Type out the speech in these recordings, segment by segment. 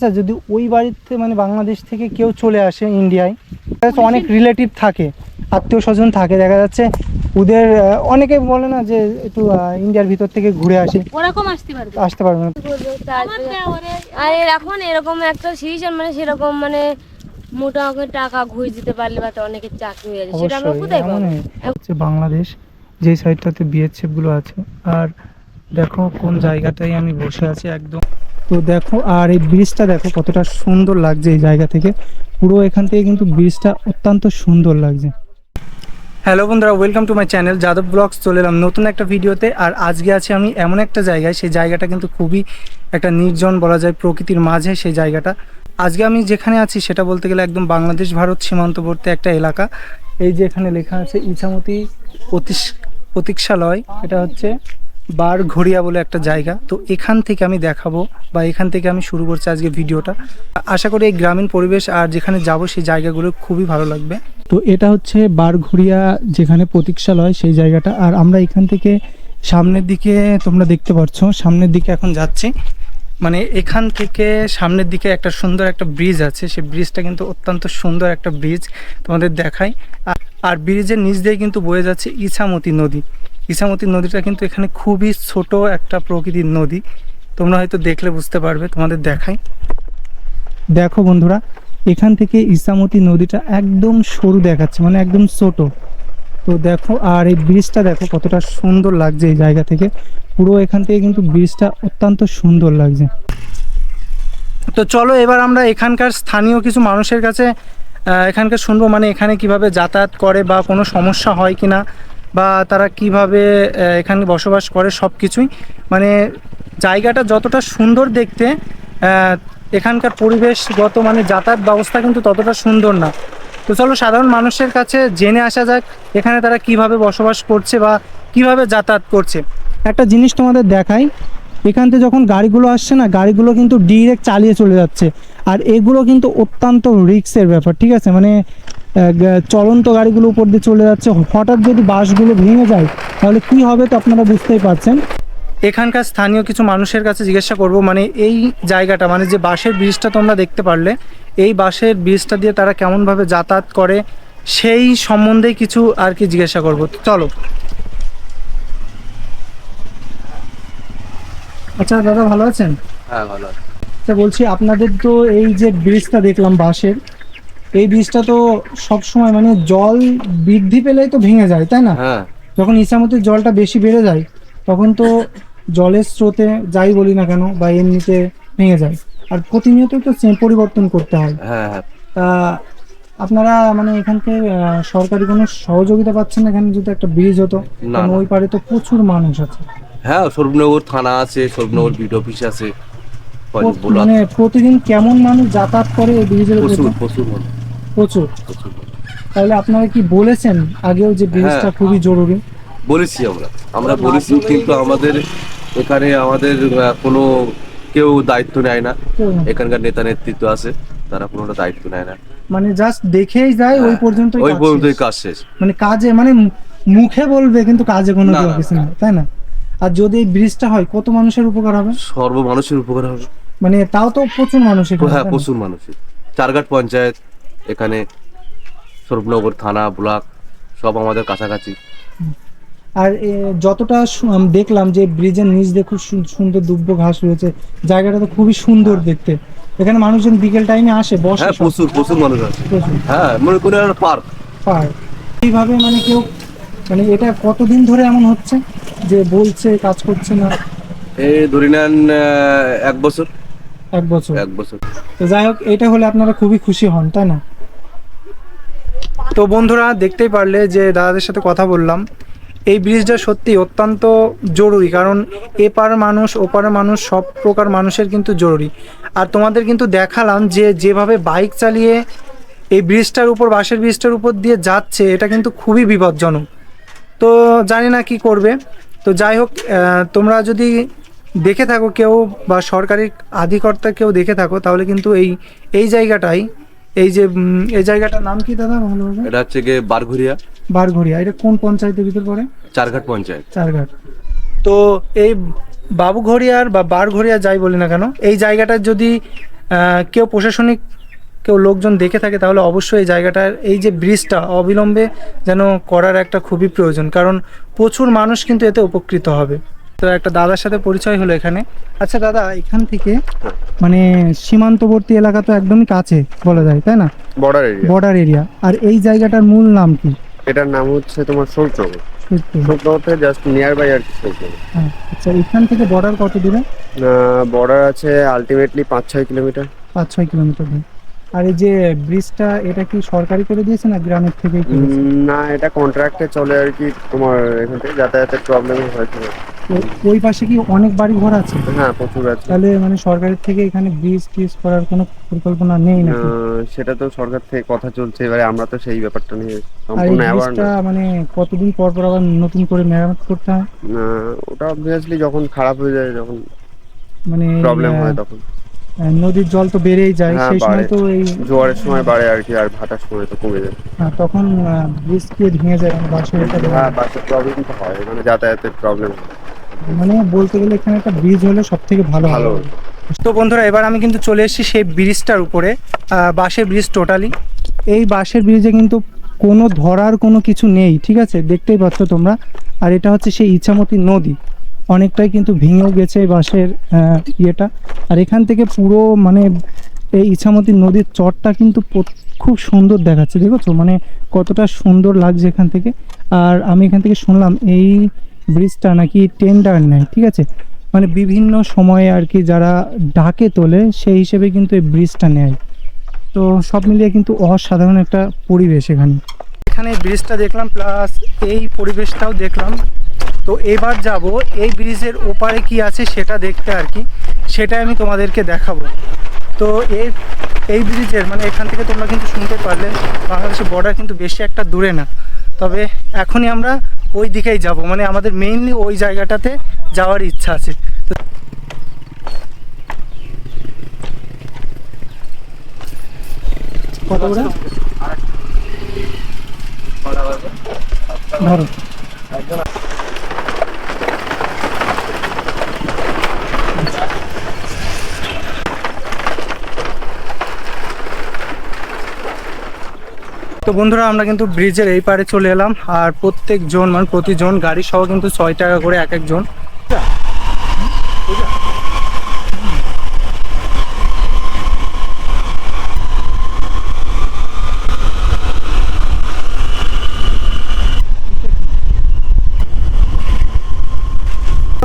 আচ্ছা যদি ওই বাড়িতে মানে বাংলাদেশ থেকে কেউ চলে আসে ইন্ডিয়ায় অনেক রিলেটিভ থাকে আত্মীয় স্বজন থাকে। দেখা যাচ্ছে ওদের অনেকে বলে না যে একটু ইন্ডিয়ার ভিতর থেকে ঘুরে আসে। ওরকম আসতে পারবে। আসতে পারবে না। আর এখন এরকম একটা সিচুয়েশন মানে সেরকম মানে মোটা অঙ্কের টাকা ঘুষ দিতে পারলে বা তো অনেকের চাকরি হয়ে যায় সেটা আমরা কোথায় পাবো? বাংলাদেশ যেই সাইডটাতে বিএসএফগুলো আছে আর দেখো কোন জায়গাটায় আমি বসে আছি একদম তো দেখো, আর এই ব্রিজটা দেখো কতটা সুন্দর লাগছে এই জায়গা থেকে। পুরো এখান থেকে কিন্তু ব্রিজটা অত্যন্ত সুন্দর লাগছে। হ্যালো বন্ধুরা welcome to my channel Yadav blogs চলে এলাম নতুন একটা ভিডিওতে, আর আজকে আছি আমি এমন একটা জায়গায়, সেই জায়গাটা কিন্তু খুবই একটা নির্জন বলা যায় প্রকৃতির মাঝে সেই জায়গাটা। আজকে আমি যেখানে আছি, সেটা বলতে গেলে একদম বাংলাদেশ ভারত সীমান্তবর্তী একটা এলাকা। এই যে এখানে লেখা আছে, ইছামতি প্রতীক্ষালয়, এটা হচ্ছে বার ঘড়িয়া বলে একটা জায়গা। তো এখান থেকে আমি দেখাবো বা এখান থেকে আমি শুরু করছি আজকে ভিডিওটা। আশা করি এই গ্রামীণ পরিবেশ আর যেখানে যাব সেই জায়গাগুলো খুবই ভালো লাগবে। তো এটা হচ্ছে বারঘড়িয়া যেখানে প্রতীক্ষালয় সেই জায়গাটা। আর আমরা এখান থেকে সামনের দিকে তোমরা দেখতে পাচ্ছ সামনের দিকে এখন যাচ্ছি। মানে এখান থেকে সামনের দিকে একটা সুন্দর একটা ব্রিজ আছে। সেই ব্রিজটা কিন্তু অত্যন্ত সুন্দর একটা ব্রিজ তোমাদের দেখাই। আর- আর ব্রিজের নিচ দিয়ে কিন্তু বয়ে যাচ্ছে ইছামতি নদী। ইছামতি নদীটা কিন্তু এখানে খুবই ছোট একটা প্রকৃতির নদী। তোমরা হয়তো দেখলে বুঝতে পারবে, তোমাদের দেখাই। দেখো বন্ধুরা, এখান থেকে ইসামতি নদীটা একদম সরু দেখাচ্ছে মানে একদম ছোট। তো দেখো, আর এই ব্রিজটা দেখো কতটা সুন্দর লাগছে এই জায়গা থেকে। পুরো এখান থেকে কিন্তু ব্রিজটা অত্যন্ত সুন্দর লাগছে। তো চলো, এবার আমরা এখানকার স্থানীয় কিছু মানুষের কাছে এখানকার শুনব মানে এখানে কীভাবে যাতায়াত করে বা কোনো সমস্যা হয় কিনা। বা তারা কীভাবে এখানে বসবাস করে সব কিছুই মানে জায়গাটা যতটা সুন্দর দেখতে এখানকার পরিবেশগত মানে যাতায়াত ব্যবস্থা কিন্তু ততটা সুন্দর না। তো চলো সাধারণ মানুষের কাছে জেনে আসা যাক, এখানে তারা কীভাবে বসবাস করছে বা কীভাবে যাতায়াত করছে। একটা জিনিস তোমাদের দেখাই এখান থেকে যখন গাড়িগুলো আসছে না, গাড়িগুলো কিন্তু ডিরেক্ট চালিয়ে চলে যাচ্ছে। আর এগুলো কিন্তু অত্যন্ত রিক্সের ব্যাপার, ঠিক আছে? মানে চলন্ত গাড়িগুলো উপর দিয়ে চলে যাচ্ছে। হঠাৎ যদি বাসগুলো ভেঙে যায়, তাহলে কি হবে তো আপনারা বুঝতেই পারছেন? এখানকার স্থানীয় কিছু মানুষের কাছে জিজ্ঞাসা করব মানে এই জায়গাটা মানে যে বাসের ব্রিজটা তোমরা দেখতে পারলে, এই বাসের ব্রিজটা দিয়ে তারা কেমনভাবে যাতায়াত করে, সেই সম্বন্ধে কিছু আর কি জিজ্ঞাসা করব। চলো। আচ্ছা দাদা ভালো আছেন? হ্যাঁ ভালো। আচ্ছা বলছি আপনাদের তো এই যে ব্রিজটা দেখলাম বাঁশের এই ব্রিজটা তো সব সময় মানে জল বৃদ্ধি পেলেই তো ভেঙে যায় তাই না? হ্যাঁ। যখন ইচ্ছামতির জলটা বেশি বেড়ে যায় তখন তো জলের স্রোতে যাই বলি না কেন বা এমনিতে ভেঙে যায়। আর প্রতিনিয়ত তো পরিবর্তন করতে হয়। হ্যাঁ হ্যাঁ। তা আপনারা মানে এখানকে আহ, সরকারি কোনো সহযোগিতা পাচ্ছেন এখানে যদি একটা ব্রিজ হতো? কারণ ওই পারে তো প্রচুর মানুষ আছে। হ্যাঁ সরবনগর থানা আছে সরবনগর বিড অফিস আছে। মানে প্রতিদিন কেমন মানুষ যাতায়াত করে এই ব্রিজের প্রচুর প্রচুর প্রচুর? তাহলে আপনারা কি বলেছেন আগেও যে ব্রিজটা হ্যাঁ। খুবই জরুরি? বলেছি আমরা। আমরা বলেছি কিন্তু আমাদের এখানে আমাদের কোনো কেউ দায়িত্ব নেয় না। এখানকার নেতা নেতৃত্ব আছে তারা কোনোটা দায়িত্ব নেয় না। মানে জাস্ট দেখেই যায় ওই হ্যাঁ, পর্যন্ত ওই পর্যন্তই কাজ শেষ। মানে কাজে মানে মুখে বলবে কিন্তু কাজে কোনো কিছু না। তাই না? আর যদি এই ব্রিজটা হয় কত মানুষের উপকার হবে? সর্ব মানুষের উপকার হবে। মানে তাও তো প্রচুর মানুষ এখানে, হ্যাঁ প্রচুর মানুষের। চারঘাট পঞ্চায়েত এখানে সরবনগর থানা ব্লক সব আমাদের কাছাকাছি। আর যতটা আমি দেখলাম যে ব্রিজের নিচ দিয়ে খুব সুন্দর দুব্ব ঘাস রয়েছে জায়গাটা তো খুবই সুন্দর দেখতে। এখানে মানুষজন বিকেল টাইমে আসে বসে হ্যাঁ প্রচুর প্রচুর মানুষ আছে প্রচুর। হ্যাঁ মনে করে পার্ক। পার্ক। এইভাবে মানে কেউ মানে এটা কতদিন ধরে এমন হচ্ছে যে বলছে কাজ করছে না? এই ধরে নেন এক বছর। এক বছর। এক বছর। তো যাই হোক এটা হলে আপনারা খুবই খুশি হন তাই না? তো বন্ধুরা দেখতেই পারলে যে দাদাদের সাথে কথা বললাম এই ব্রিজটা সত্যি অত্যন্ত জরুরি কারণ এপার মানুষ ওপার মানুষ সব প্রকার মানুষের কিন্তু জরুরি। আর তোমাদের কিন্তু দেখালাম যে যেভাবে বাইক চালিয়ে এই ব্রিজটার উপর বাসের ব্রিজটার উপর দিয়ে যাচ্ছে এটা কিন্তু খুবই বিপজ্জনক। তো জানি না কি করবে। তো যাই হোক তোমরা যদি দেখে থাকো কেউ বা সরকারি আধিকর্তা কেউ দেখে থাকো তাহলে কিন্তু এই এই জায়গাটাই এই যে এই জায়গাটার নাম কি দাদা? ভালোভাবে এটা হচ্ছে গিয়ে বারঘরিয়া বারঘড়িয়া। এটা কোন পঞ্চায়েতের ভিতর পড়ে? চারঘাট পঞ্চায়েত। চারঘাট। তো এই বাবুঘড়িয়ার বা বারঘড়িয়া যাই বলি না কেন এই জায়গাটার যদি কেউ প্রশাসনিক কেউ লোকজন দেখে থাকে তাহলে অবশ্যই এই জায়গাটার এই যে ব্রিজটা অবিলম্বে যেন করার একটা খুবই প্রয়োজন। কারণ প্রচুর মানুষ কিন্তু এতে উপকৃত হবে। তো একটা দাদার সাথে পরিচয় হলো এখানে। আচ্ছা দাদা এখান থেকে মানে সীমান্তবর্তী এলাকা তো একদমই কাছে বলা যায় তাই না? বর্ডার এরিয়া বর্ডার এরিয়া আর এই জায়গাটার মূল নাম কি? এটার নাম হচ্ছে তোমার শোকনগর সত্যি। জাস্ট নিয়ার বাই আর কি হ্যাঁ, আচ্ছা এখান থেকে বর্ডার কত দূরে? বর্ডার আছে আলটিমেটলি পাঁচ ছয় কিলোমিটার। পাঁচ ছয় কিলোমিটার আর এই যে ব্রিজটা এটা কি সরকারি করে দিয়েছে না গ্রামের করেছে? না এটা কন্ট্রাক্টে চলে আর কি তোমার এখান থেকে। যাতায়াতের প্রবলেম হয়েছে। তো ওই পাশে কি অনেক বাড়ি ঘর আছে? হ্যাঁ প্রচুর আছে। তাহলে মানে সরকারের থেকে এখানে ব্রিজ টিজ করার কোনো পরিকল্পনা নেই আহ, সেটা তো সরকার থেকে কথা চলছে। এবারে আমরা তো সেই ব্যাপারটা নিয়ে সম্পূর্ণ অ্যাওয়ার মানে কতদিন পর পর আবার নতুন করে মেরামত করতে হয়? না ওটা অবভিয়াসলি যখন খারাপ হয়ে যায় যখন মানে প্রবলেম হয় তখন। নদীর জল তো বেড়েই যায় হ্যাঁ, সেই সময় তো এই জোয়ারের সময় বাড়ে আর কি আর ভাটার সময় তো কমে যায়। আহ, তখন ব্রিজ কি ভেঙে যায় মানে বাসের একটা হ্যাঁ বাসের প্রবলেম তো হয় মানে যাতায়াতের প্রবলেম মানে বলতে গেলে এখানে একটা ব্রিজ হলে সব থেকে ভালো ভালো। তো বন্ধুরা এবার আমি কিন্তু চলে এসেছি সেই ব্রিজটার উপরে আহ, বাঁশের ব্রিজ টোটালি এই বাঁশের ব্রিজে কিন্তু কোনো ধরার কোনো কিছু নেই ঠিক আছে? দেখতেই পাচ্ছ তোমরা। আর এটা হচ্ছে সেই ইছামতি নদী। অনেকটাই কিন্তু ভেঙেও গেছে বাঁশের ইয়েটা। আর এখান থেকে পুরো মানে এই ইছামতি নদীর চরটা কিন্তু খুব সুন্দর দেখাচ্ছে, দেখেছ? মানে কতটা সুন্দর লাগছে এখান থেকে। আর আমি এখান থেকে শুনলাম এই ব্রিজটা নাকি টেন্ডার নেয়, ঠিক আছে? মানে বিভিন্ন সময়ে আর কি যারা ডাকে তোলে, সেই হিসেবে কিন্তু এই ব্রিজটা নেয়। তো সব মিলিয়ে কিন্তু অসাধারণ একটা পরিবেশ এখানে। এখানে ব্রিজটা দেখলাম, প্লাস এই পরিবেশটাও দেখলাম। তো এবার যাব, এই ব্রিজের ওপারে কি আছে সেটা দেখতে আর কি। সেটাই আমি তোমাদেরকে দেখাবো। তো এই এই ব্রিজের মানে এখান থেকে তোমরা কিন্তু শুনতে পারলে, বাংলাদেশের বর্ডার কিন্তু বেশি একটা দূরে না। তবে এখনই আমরা ওই দিকেই যাব মানে আমাদের মেইনলি ওই জায়গাটাতে যাওয়ার ইচ্ছা আছে। ধরো। তো বন্ধুরা, আমরা কিন্তু ব্রিজের এই পারে চলে এলাম আর প্রত্যেক জন মানে প্রতিজন গাড়ি সহ কিন্তু ছয় টাকা করে এক একজন।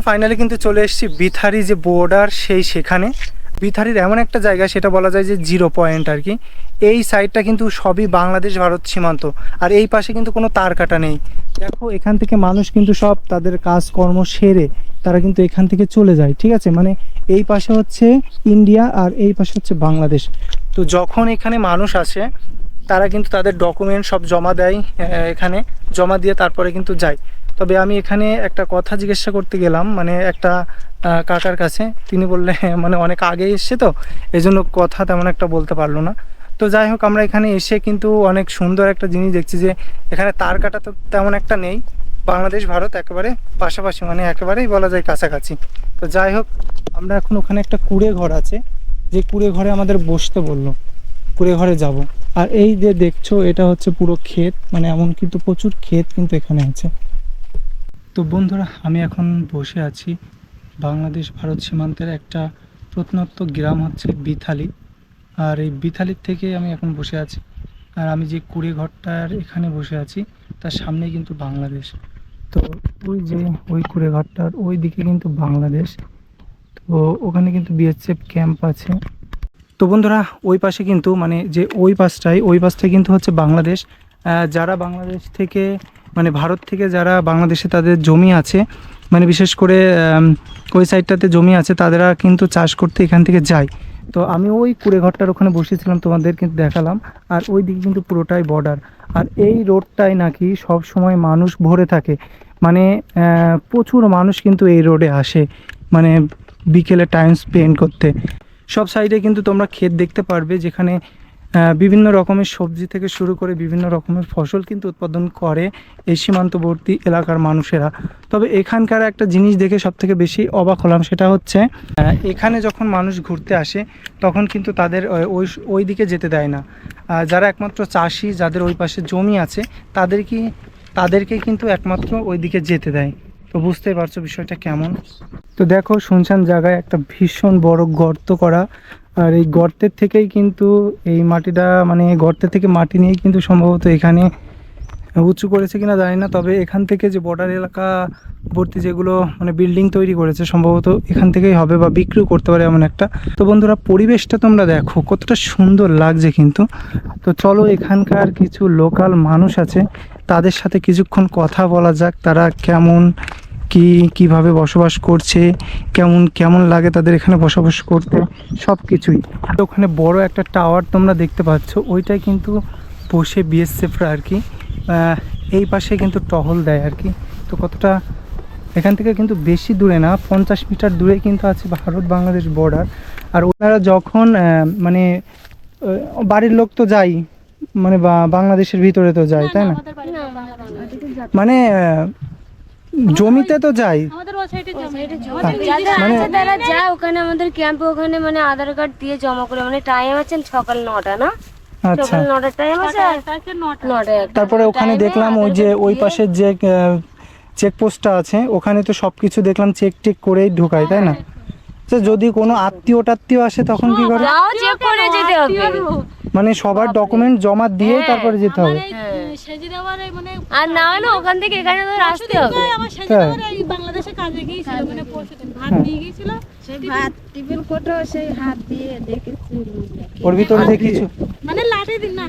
ফাইনালি কিন্তু চলে এসেছি বিথারি যে বর্ডার সেই সেখানে। বিথারির এমন একটা জায়গা, সেটা বলা যায় যে জিরো পয়েন্ট আর কি। এই সাইডটা কিন্তু সবই বাংলাদেশ ভারত সীমান্ত। আর এই পাশে কিন্তু কোনো তার কাটা নেই। দেখো, এখান থেকে মানুষ কিন্তু সব তাদের কাজকর্ম সেরে তারা কিন্তু এখান থেকে চলে যায়, ঠিক আছে? মানে এই পাশে হচ্ছে ইন্ডিয়া আর এই পাশে হচ্ছে বাংলাদেশ। তো যখন এখানে মানুষ আসে, তারা কিন্তু তাদের ডকুমেন্ট সব জমা দেয় এখানে জমা দিয়ে তারপরে কিন্তু যায়। তবে আমি এখানে একটা কথা জিজ্ঞাসা করতে গেলাম মানে একটা কাকার কাছে। তিনি বললে মানে অনেক আগে এসছে তো এই জন্য কথা তেমন একটা বলতে পারল না। তো যাই হোক, আমরা এখানে এসে কিন্তু অনেক সুন্দর একটা জিনিস দেখছি যে, এখানে তার কাটা তো তেমন একটা নেই। বাংলাদেশ, ভারত একেবারে পাশাপাশি মানে একেবারেই বলা যায় কাছাকাছি। তো যাই হোক, আমরা এখন ওখানে একটা কুড়ে ঘর আছে। যে কুড়ে ঘরে আমাদের বসতে বলল, কুড়ে ঘরে যাব। আর এই যে দেখছ, এটা হচ্ছে পুরো ক্ষেত মানে এমন কিন্তু প্রচুর ক্ষেত কিন্তু এখানে আছে। তো বন্ধুরা, আমি এখন বসে আছি বাংলাদেশ ভারত সীমান্তের একটা প্রত্নত্ব গ্রাম হচ্ছে বিথালি। আর এই বিথালির থেকে আমি এখন বসে আছি। আর আমি যে কুড়ে ঘরটার এখানে বসে আছি, তার সামনেই কিন্তু বাংলাদেশ। তো ওই যে ওই কুড়ে ঘরটার ওই দিকে কিন্তু বাংলাদেশ। তো ওখানে কিন্তু বিএসএফ ক্যাম্প আছে। তো বন্ধুরা, ওই পাশে কিন্তু মানে যে ওই পাশটাই ওই পাশটাই কিন্তু হচ্ছে বাংলাদেশ। যারা বাংলাদেশ থেকে মানে ভারত থেকে যারা বাংলাদেশে তাদের জমি আছে মানে বিশেষ করে ওই সাইডটাতে জমি আছে, তাদেরা কিন্তু চাষ করতে এখান থেকে যায়। তো আমি ওই কুড়ে ঘরটার ওখানে বসেছিলাম, তোমাদের কিন্তু দেখালাম, আর ওই দিকে কিন্তু পুরোটাই বর্ডার আর এই রোডটাই নাকি সব সময় মানুষ ভরে থাকে। মানে প্রচুর মানুষ কিন্তু এই রোডে আসে মানে বিকেলে টাইম স্পেন্ড করতে। সব সাইডে কিন্তু তোমরা ক্ষেত দেখতে পারবে, যেখানে বিভিন্ন রকমের সবজি থেকে শুরু করে বিভিন্ন রকমের ফসল কিন্তু উৎপাদন করে এই সীমান্তবর্তী এলাকার মানুষেরা। তবে এখানকার একটা জিনিস দেখে সব থেকে বেশি অবাক হলাম সেটা হচ্ছে এখানে যখন মানুষ ঘুরতে আসে, তখন কিন্তু তাদের ওই ওই দিকে যেতে দেয় না। যারা একমাত্র চাষি, যাদের ওই পাশে জমি আছে, তাদের কি, তাদেরকে কিন্তু একমাত্র ওই দিকে যেতে দেয়। তো বুঝতেই পারছ বিষয়টা কেমন? তো দেখো, শুনশান জায়গায় একটা ভীষণ বড় গর্ত করা আর এই গর্তের থেকেই কিন্তু এই মাটিটা মানে গর্তের থেকে মাটি নিয়েই কিন্তু সম্ভবত এখানে উঁচু করেছে কিনা জানি না, তবে এখান থেকে যে বর্ডার এলাকা ভর্তি যেগুলো মানে বিল্ডিং তৈরি করেছে, সম্ভবত এখান থেকেই হবে বা বিক্রিও করতে পারে এমন একটা। তো বন্ধুরা, পরিবেশটা তোমরা দেখো, কতটা সুন্দর লাগছে কিন্তু। তো চলো, এখানকার কিছু লোকাল মানুষ আছে, তাদের সাথে কিছুক্ষণ কথা বলা যাক, তারা কেমন কি কীভাবে বসবাস করছে কেমন কেমন লাগে তাদের এখানে বসবাস করতে সব কিছুই। ওখানে বড় একটা টাওয়ার তোমরা দেখতে পাচ্ছ ওইটাই কিন্তু বসে বিএসএফরা আর কি এই পাশে কিন্তু টহল দেয় আর কি তো কতটা এখান থেকে কিন্তু বেশি দূরে না পঞ্চাশ মিটার দূরে কিন্তু আছে ভারত বাংলাদেশ বর্ডার আর ওনারা যখন মানে বাড়ির লোক তো যাই মানে বা- বাংলাদেশের ভিতরে তো যায় তাই না? মানে জমিতে তো যাই। মানে- তারা যায় ওখানে আমাদের ক্যাম্পে ওখানে মানে আধার কার্ড দিয়ে জমা করে। মানে টাইম আছে সকাল নটা না? আচ্ছা। তারপরে ওখানে দেখলাম ওই যে ওই পাশের যে চেকপোস্টটা আছে ওখানে তো সব কিছু দেখলাম চেক টেক করেই ঢোকায় তাই না? তো যদি কোনো আত্মীয় টাত্মীয় আসে তখন কি করে? চেক করে যেতে হবে। মানে সবার ডকুমেন্ট জমা দিয়ে তারপরে যেতে হবে। হ্যাঁ। সেজে দেওয়ার মানে আর না হলে ওখান থেকে এখানে তো আসতে হবে। আমার সেজে দেওয়ার এই বাংলাদেশে কাজে গিয়েছিল মানে পরশুদিন ভাত নিয়ে গিয়েছিল। সেই ভাত টিফিন কোটো সেই হাত দিয়ে দেখেছি। ওর ভিতরে কিছু মানে লাঠি দিন না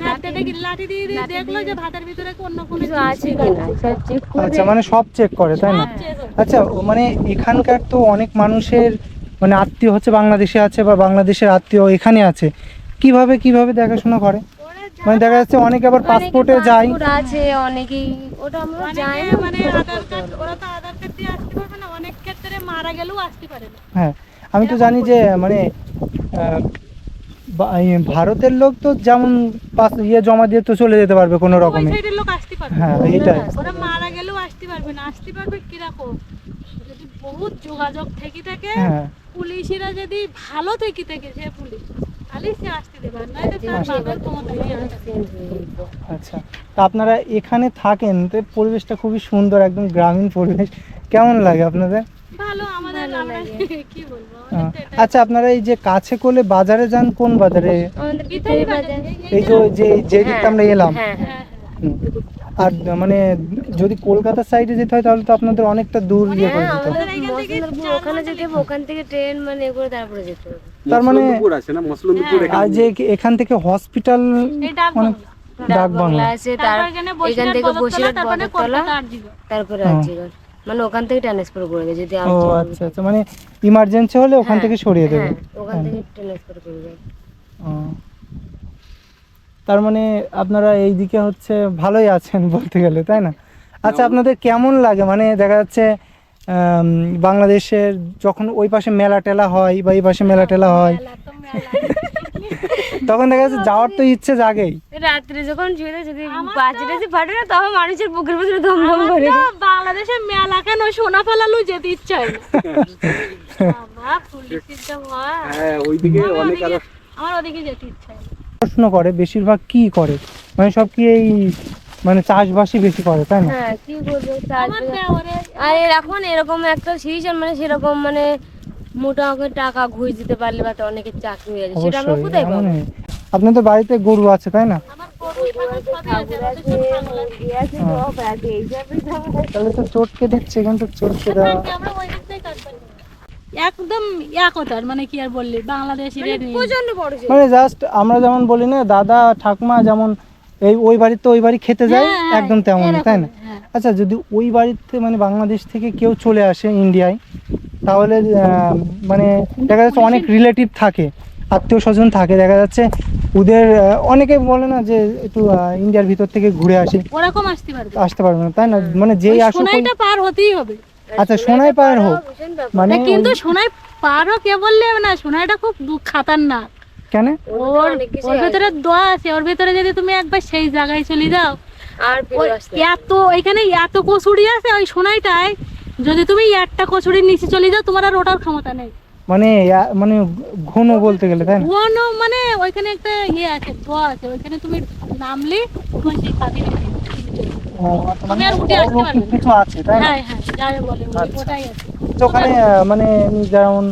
গিয়ে লাঠি দিয়ে দিয়ে দেখল যে ভাতের ভিতরে অন্য কোনো কিছু আছে কিনা? সব চেক করে। আচ্ছা মানে সব চেক করে তাই না? আচ্ছা মানে এখানকার তো অনেক মানুষের মানে আত্মীয় হচ্ছে বাংলাদেশে আছে বা বাংলাদেশের আত্মীয় এখানে আছে। কীভাবে কীভাবে দেখাশোনা করে? মানে দেখা যাচ্ছে অনেকে আবার পাসপোর্টে যায়। আছে অনেকেই ওটা আমরা যাই না। মানে আধার কার্ড ওরা তো আধার কার্ড দিয়ে আসতে পারবে না অনেক ক্ষেত্রে মারা গেলেও আসতে পারে না। হ্যাঁ আমি তো জানি যে মানে আহ, ভারতের লোক তো যেমন পাস ইয়ে জমা দিয়ে তো চলে যেতে পারবে কোনো রকমে। সাইডের লোক আসতে পারবে হ্যাঁ এইটাই। ওরা মারা গেলেও আসতে পারবে না। আসতে পারবে কীরকম? যদি বহুত যোগাযোগ থেকে থাকে হ্যাঁ। পুলিশেরা যদি ভালো থেকে থাকে সে পুলিশ। আচ্ছা তা আপনারা এখানে থাকেন তো পরিবেশটা খুবই সুন্দর একদম গ্রামীণ পরিবেশ। কেমন লাগে আপনাদের? ভালো আমাদের আমরা কি বলব আহ, আমাদের তো এটা আচ্ছা আপনারা এই যে কাছে কোলে বাজারে যান কোন বাজারে? এই যে যে যে দিকটা আমরা এলাম। হ্যাঁ হ্যাঁ হ্যাঁ, হুম। আর মানে যদি কলকাতার সাইডে যেতে হয় তাহলে তো আপনাদের অনেকটা দূর ইয়ে করে হ্যাঁ হবে। ওখানে যেতে হবে ওখান থেকে ট্রেন মানে করে তারপরে যেতে হবে। তার মানে আছে না? মসলন্দপুর আর যে এখান থেকে হসপিটাল ডাক অনেক ডাক ডাক বাংলা আছে তার এখান থেকে বসিরহাট তারপরে বদরতলা তারপরে মানে ওখান থেকে ট্রান্সফার করে দেয় যদি ও আচ্ছা আচ্ছা মানে ইমার্জেন্সি হলে ওখান থেকে সরিয়ে দেবে। হ্যাঁ ওখান থেকে ট্রান্সফার করে দেয় ও। তার মানে আপনারা এই দিকে হচ্ছে ভালোই আছেন বলতে গেলে তাই না? আচ্ছা আপনাদের কেমন লাগে? মানে দেখা যাচ্ছে বাংলাদেশের যখন ওই পাশে মেলা টেলা হয় বা এই পাশে মেলা টেলা হয় তখন দেখা যাচ্ছে যাওয়ার তো ইচ্ছে জাগেই। রাত্রে যখন শুয়ে যদি বাজে টাজে ফাটে না তখন মানুষের বুকের ভিতরে দম দম করে। না, বাংলাদেশে মেলা কেন সোনা ফেলালু যেতে ইচ্ছা হয় না। হ্যাঁ ওইদিকে আমার অনেক ওদিকে- আমার ওদিকে যেতে ইচ্ছা হয়। প্রশ্ন করে বেশিরভাগ কি করে? মানে সব কি এই মানে চাষবাসই বেশি করে তাই না? হ্যাঁ কি করবে আর এখন এরকম একটা সিচুয়েশন মানে সেরকম মানে মোটা অঙ্কের টাকা ঘুষ দিতে পারলে বা তো অনেকের চাকরি হয়ে যাবে সেটা আমরা কোথায় পাবো। আপনাদের বাড়িতে গরু আছে তাই না। তাহলে তো চটকে দিচ্ছে কিন্তু চটকে দেওয়া একদম একতার মানে কি আর বললি প্রচণ্ড বড় মানে জাস্ট আমরা যেমন বলি না দাদা ঠাকুমা যেমন এই ওই বাড়িতে ওই বাড়ি খেতে যায় হ্যাঁ, একদম তেমন তাই না? হ্যাঁ। আচ্ছা যদি ওই বাড়িতে মানে বাংলাদেশ থেকে কেউ চলে আসে ইন্ডিয়ায় তাহলে মানে দেখা যাচ্ছে অনেক রিলেটিভ থাকে আত্মীয় স্বজন থাকে দেখা যাচ্ছে ওদের অনেকে বলে না যে একটু ইন্ডিয়ার ভিতর থেকে ঘুরে আসি। ওরকম আসতে পারবে। আসতে পারবে না তাই না? মানে যেই আসুক পার হতেই হবে। আচ্ছা সোনাই পায়ের হোক। মানে কিন্তু সোনাই পার হোক কে বললে না সোনাইটা খুব খাতারনাক। কেন? ওর ওর ভেতরে দোয়া আছে ওর ভেতরে যদি তুমি একবার সেই জায়গায় চলে যাও আর এত এখানে এত কচুরি আছে ওই সোনাইটায় যদি তুমি একটা কচুরির নিচে চলে যাও তোমার আর ওঠার ক্ষমতা নেই। মানে মানে ঘন বলতে গেলে তাই না? কোনো মানে ওইখানে একটা ইয়ে আছে দোয়া আছে ওইখানে তুমি নামলে তুমি কিছু আছে তাই না? হ্যাঁ হ্যাঁ আচ্ছা। ওখানে মানে যেমন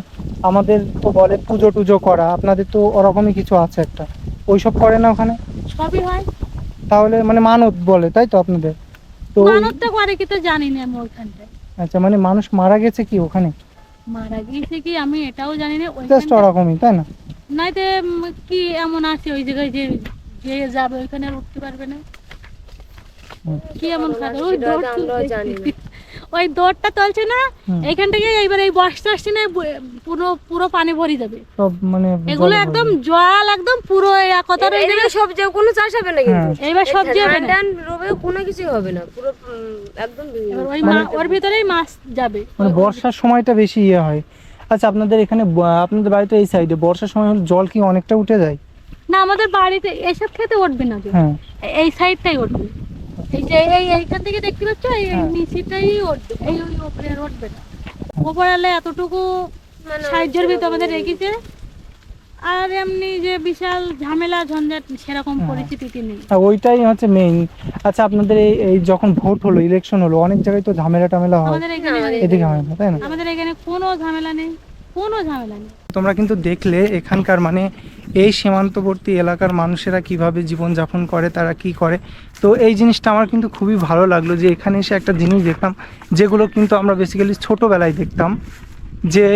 আমাদের তো বলে পুজো টুজো করা আপনাদের তো ওরকমই কিছু আছে একটা। ওইসব করে না ওখানে? সবই হয়। তাহলে মানে মানত বলে তাই তো আপনাদের? তো মানবটা করে কি তো জানি না আমি ওইখানটায়। আচ্ছা মানে মানুষ মারা গেছে কি ওখানে? মারা গিয়েছে কি আমি এটাও জানি না জাস্ট ওরকমই তাই না? নাইতে কি এমন আছে ওই জায়গায় যে যে যাবে ওইখানে উঠতে পারবে না? কি এমন খারাপ? ওই দৌড়। ওই দৌড়টা চলছে না এইখান থেকে এইবার এই বর্ষা আসছে না পুরো পুরো পানি ভরে যাবে। সব মানে এগুলো একদম জল একদম পুরো এক কথা রয়ে যাবে এদিকে সবজি কোনো চাষ হবে না কিন্তু। হ্যাঁ। এইবার সবজি হবে না। রবে কোনো কিছুই হবে না পুরো একদম ওই ওর ভিতরেই মাছ যাবে। মানে বর্ষার সময়টা বেশি ইয়ে হয়। আচ্ছা আপনাদের এখানে আপনাদের বাড়িতে এই সাইডে বর্ষার সময় জল কি অনেকটা উঠে যায়? না আমাদের বাড়িতে এসব খেতে উঠবে না। হ্যাঁ। এই সাইডটাই উঠবে। এই যে এই এইখান থেকে দেখতে পাচ্ছ? এই হ্যাঁ। নিচেটাই উঠবে এই ওই উপরে আর উঠবে না উপরে আলে এতটুকু মানে সাহায্যের ভিতরে আমাদের রেখেছে। আর এমনি যে বিশাল ঝামেলা ঝঞ্ঝাট সেরকম হ্যাঁ। পরিস্থিতিতে নেই। ওইটাই হচ্ছে মেইন আচ্ছা আপনাদের এই এই যখন ভোট হলো ইলেকশন হলো অনেক জায়গায় তো ঝামেলা টামেলা হয়। আমাদের এখানে এদিকে হয় না তাই না? আমাদের এখানে কোনো ঝামেলা নেই কোনো ঝামেলা নেই। তোমরা কিন্তু দেখলে এখানকার মানে এই সীমান্তবর্তী এলাকার মানুষেরা কীভাবে জীবনযাপন করে, তারা কি করে। তো এই জিনিসটা আমার কিন্তু খুবই ভালো লাগল যে এখানে এসে একটা জিনিস দেখলাম, যেগুলো কিন্তু আমরা বেসিক্যালি ছোটোবেলায় দেখতাম। যে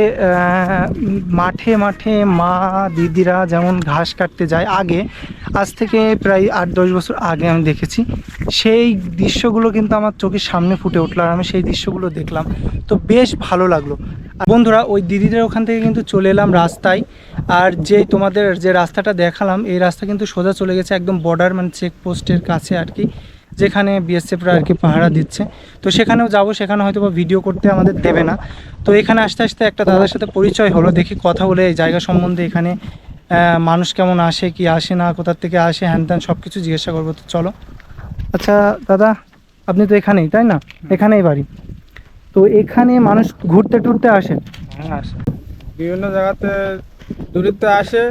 মাঠে মাঠে মা, দিদিরা যেমন ঘাস কাটতে যায় আগে, আজ থেকে প্রায় আট দশ বছর আগে আমি দেখেছি, সেই দৃশ্যগুলো কিন্তু আমার চোখের সামনে ফুটে উঠল আর আমি সেই দৃশ্যগুলো দেখলাম। তো বেশ ভালো লাগল। বন্ধুরা, ওই দিদিদের ওখান থেকে কিন্তু চলে এলাম রাস্তায়। আর যে তোমাদের যে রাস্তাটা দেখালাম, এই রাস্তা কিন্তু সোজা চলে গেছে একদম বর্ডার মানে চেকপোস্টের কাছে আর কি। যেখানে বিএসএফরা আর কি পাহারা দিচ্ছে। তো সেখানেও যাব সেখানে হয়তো বা ভিডিও করতে আমাদের দেবে না। তো এখানে আসতে আসতে একটা দাদার সাথে পরিচয় হলো দেখি কথা বলে এই জায়গা সম্বন্ধে এখানে মানুষ কেমন আসে কি আসে না কোথার থেকে আসে হ্যান ত্যান সব কিছু জিজ্ঞাসা করব তো চলো। আচ্ছা দাদা আপনি তো এখানেই তাই না? এখানেই বাড়ি। তো এখানে মানুষ ঘুরতে টুরতে আসেন হ্যাঁ আসে। বিভিন্ন জায়গাতে দূরিত্ব আসে।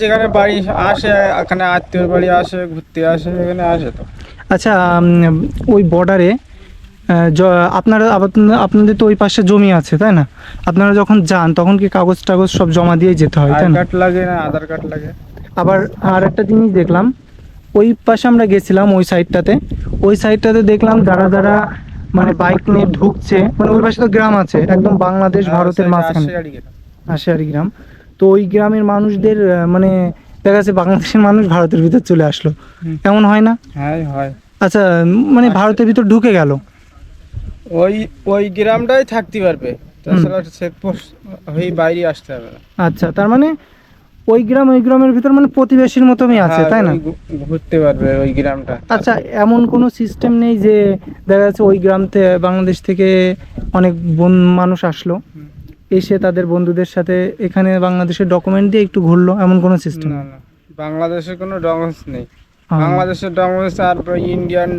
যেখানে বাড়ি আসে এখানে আত্মীয় বাড়ি আসে ঘুরতে আসে এখানে আসে তো। আচ্ছা ওই বর্ডারে আপনারা আপনাদের তো ওই পাশে জমি আছে তাই না? আপনারা যখন যান তখন কি কাগজ টাগজ সব জমা দিয়ে যেতে হয় তাই আধার না কার্ড লাগে না আধার কার্ড লাগে। আবার আর একটা জিনিস দেখলাম ওই পাশে আমরা গেছিলাম ওই সাইডটাতে ওই সাইডটাতে দেখলাম যারা যারা মানে বাইক নিয়ে ঢুকছে মানে ওই পাশে তো গ্রাম আছে একদম বাংলাদেশ ভারতের মাঝখানে। আশিয়ারি গ্রাম। তো ওই গ্রামের মানুষদের মানে দেখা যাচ্ছে বাংলাদেশের মানুষ ভারতের ভিতর চলে আসলো। এমন হয় না? হ্যাঁ হয়। আচ্ছা মানে ভারতের ভিতর ঢুকে গেল। ওই ওই গ্রামটাই থাকতে পারবে। তাছাড়া চেকপোস্ট হয়ে বাইরে আসতে হবে। আচ্ছা তার মানে ওই গ্রাম ওই গ্রামের ভিতর মানে প্রতিবেশীর মতনই আছে হ্যাঁ, তাই না? ঘুরতে পারবে ওই গ্রামটা। আচ্ছা এমন কোনো সিস্টেম নেই যে দেখা যাচ্ছে ওই গ্রাম থেকে বাংলাদেশ থেকে অনেক বন মানুষ আসলো। এসে তাদের বন্ধুদের সাথে এখানে বাংলাদেশের ডকুমেন্ট দিয়ে একটু ঘুরলো এমন কোনো সিস্টেম না না। বাংলাদেশে কোনো ডকুমেন্টস নেই। বাংলাদেশের ডকুমেন্টস আর ইন্ডিয়ান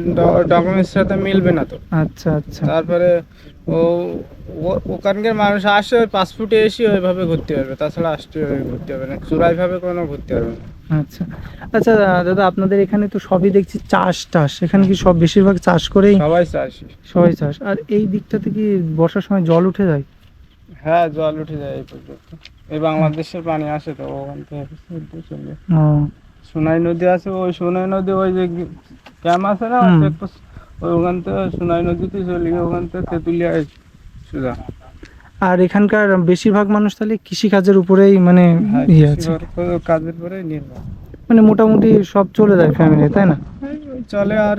ডকুমেন্টস সাথে মিলবে না তো। আচ্ছা আচ্ছা। তারপরে ও ওখানকার মানুষ আসে ওই পাসপোর্টে এসে ওইভাবে ঘুরতে পারবে। তাছাড়া আসতে ঘুরতে পারবে না। চূড়াইভাবে কোনো ঘুরতে পারবে না। আচ্ছা। আচ্ছা দাদা আপনাদের এখানে তো সবই দেখছি চাষ টাস। এখানে কি সব বেশিরভাগ চাষ করেই? সবাই চাষ সবাই চাষ। আর এই দিকটাতে কি বর্ষার সময় জল উঠে যায়? হ্যাঁ জল উঠে যায় এই পর্যন্ত। এই বাংলাদেশের পানি আসে তো ওখান থেকে চলে। সোনাই নদী আছে ওই সোনাই নদী ওই যে ক্যাম্প আছে না ওই ওখান থেকে সোনাই নদীতে চলে গিয়ে ওখান থেকে তেঁতুলিয়া সোজা। আর এখানকার বেশিরভাগ মানুষ তাহলে কৃষিকাজের উপরেই মানে হ্যাঁ, ইয়ে আছে। কৃষি কাজের পরে নির্ভর। মানে মোটামুটি সব চলে যায় ফ্যামিলি তাই না? চলে আর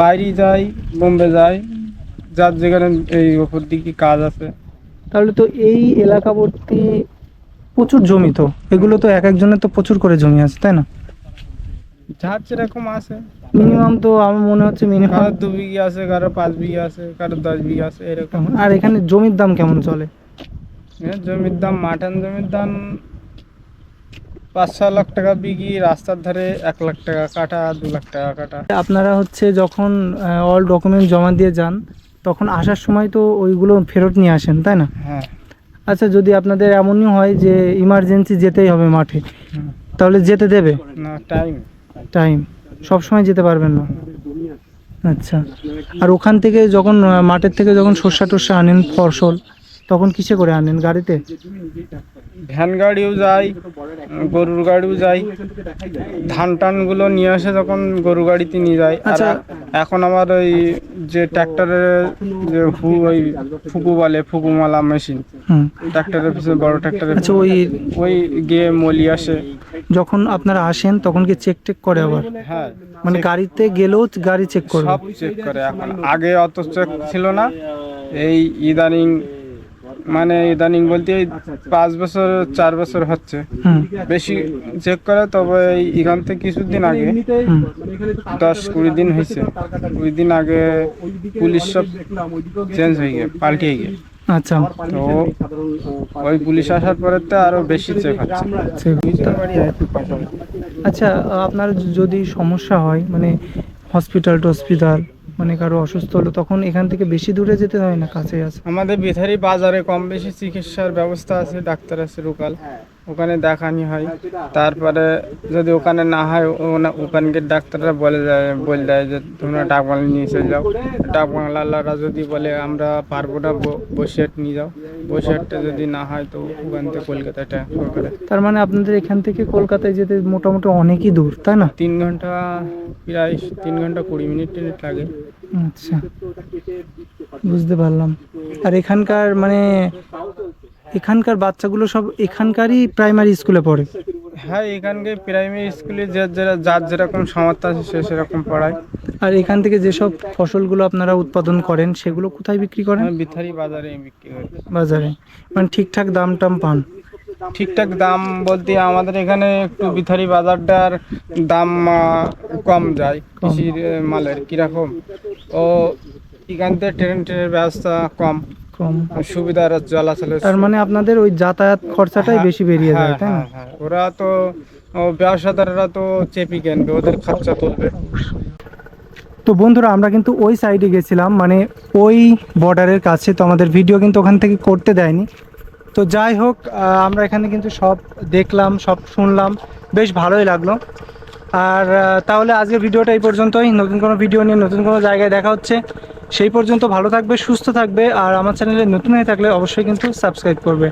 বাইরে যাই বোম্বে যাই যার যেখানে এই ওপর দিকে কাজ আছে। তাহলে তো এই এলাকাবর্তী প্রচুর জমি তো। এগুলো তো এক একজনের তো প্রচুর করে জমি আছে তাই না? যার যেরকম আছে। মিনিমাম তো আমার মনে হচ্ছে মিনিমাম কারও দু বিঘা আছে কারও পাঁচ বিঘা আছে কারও দশ বিঘা আছে এরকম। আর এখানে জমির দাম কেমন চলে? এ জমির দাম মাটন জমির দাম পাঁচ ছ লাখ টাকা বিঘি রাস্তার ধারে এক লাখ টাকা কাটা দু লাখ টাকা কাটা। আপনারা হচ্ছে যখন অল ডকুমেন্ট জমা দিয়ে যান তখন আসার সময় তো ওইগুলো ফেরত নিয়ে আসেন তাই না? হ্যাঁ। আচ্ছা যদি আপনাদের এমনই হয় যে ইমার্জেন্সি যেতেই হবে মাঠে তাহলে যেতে দেবে? না টাইম টাইম সব সময় যেতে পারবেন না? আচ্ছা। আর ওখান থেকে যখন মাঠের থেকে যখন শস্যা টস্যা আনেন ফসল তখন কিসে করে আনেন? গাড়িতে? ভ্যান গাড়িও যায় গরুর গাড়িও যায়। ধান টানগুলো নিয়ে আসে যখন গরু গাড়িতে নিয়ে যায়। আর আচ্ছা। এখন আমার ওই যে ট্র্যাক্টরের যে ওই ফুকু বলে ফুকুমালা মেশিন। হুম। ট্র্যাক্টরের পিছনে বড় ট্র্যাক্টরের আচ্ছা ওই ওই গিয়ে মলি আসে। যখন আপনারা আসেন তখন কি চেক টেক করে আবার? হ্যাঁ। মানে গাড়িতে গেলেও গাড়ি চেক করে সব চেক করে এখন। আগে অত চেক ছিল না। এই ইদানিং মানে ইদানিং বলতে এই পাঁচ বছর চার বছর হচ্ছে। হুম। বেশি চেক করে তবে এখান থেকে কিছুদিন আগে দশ কুড়ি দিন হয়েছে। কুড়ি দিন আগে পুলিশ সব চেঞ্জ হয়ে গিয়ে পাল্টে গিয়ে। আচ্ছা। তো ওই পুলিশ আসার পরে তো আরও বেশি চেক হচ্ছে। আচ্ছা আপনার যদি সমস্যা হয় মানে হসপিটাল টসপিটাল মানে কারও অসুস্থ হলো তখন এখান থেকে বেশি দূরে যেতে হয় না কাছে আছে? আমাদের বেথারি বাজারে কম বেশি চিকিৎসার ব্যবস্থা আছে ডাক্তার আছে লোকাল। ওখানে দেখানি হয়। তারপরে যদি ওখানে না হয় ওখানকার ডাক্তাররা বলে যায় বলে দেয় যে তোমরা ডাকবাংলা নিয়ে চলে যাও। ডাকবাংলারা যদি বলে আমরা পারব না ব- বসিরহাট নিয়ে যাও। বসিরহাটটা যদি না হয় তো ওখান থেকে কলকাতায় ট্রান্সফার করে। তার মানে আপনাদের এখান থেকে কলকাতায় যেতে মোটামুটি অনেকই দূর তাই না? তিন ঘণ্টা প্রায় তিন ঘণ্টা কুড়ি মিনিট টিনিট লাগে। আচ্ছা বুঝতে পারলাম। আর এখানকার মানে এখানকার বাচ্চাগুলো সব এখানকারই প্রাইমারি স্কুলে পড়ে। হ্যাঁ এখানকার প্রাইমারি স্কুলে যে যারা যার যেরকম সামর্থ্য আছে সে সেরকম পড়ায়। আর এখান থেকে যেসব ফসলগুলো আপনারা উৎপাদন করেন সেগুলো কোথায় বিক্রি করেন? বিথারি বাজারে বিক্রি করি বাজারে। মানে ঠিকঠাক দাম টাম পান? ঠিকঠাক দাম বলতে আমাদের এখানে একটু বিথারি বাজারটার দাম কম যায় কৃষির মালের কীরকম। ও এখান থেকে ট্রেন ট্রেনের ব্যবস্থা কম। কম। সুবিধার চলাচলের তার মানে আপনাদের ওই যাতায়াত খরচাটাই হ্যাঁ, বেশি বেরিয়ে যায় হ্যাঁ, তাই না? হ্যাঁ। ওরা তো ব্যবসাদাররা তো চেপি কিনবে ওদের খরচা তুলবে। তো বন্ধুরা আমরা কিন্তু ওই সাইডে গেছিলাম মানে ওই বর্ডারের কাছে। তো আমাদের ভিডিও কিন্তু ওখান থেকে করতে দেয়নি। তো যাই হোক আমরা এখানে কিন্তু সব দেখলাম সব শুনলাম। বেশ ভালোই লাগল। আর তাহলে আজকের ভিডিওটা এই পর্যন্তই। নতুন কোনো ভিডিও নিয়ে নতুন কোনো জায়গায় দেখা হচ্ছে। সেই পর্যন্ত ভালো থাকবে, সুস্থ থাকবে, আর আমার চ্যানেলে নতুন হয়ে থাকলে অবশ্যই কিন্তু সাবস্ক্রাইব করবে।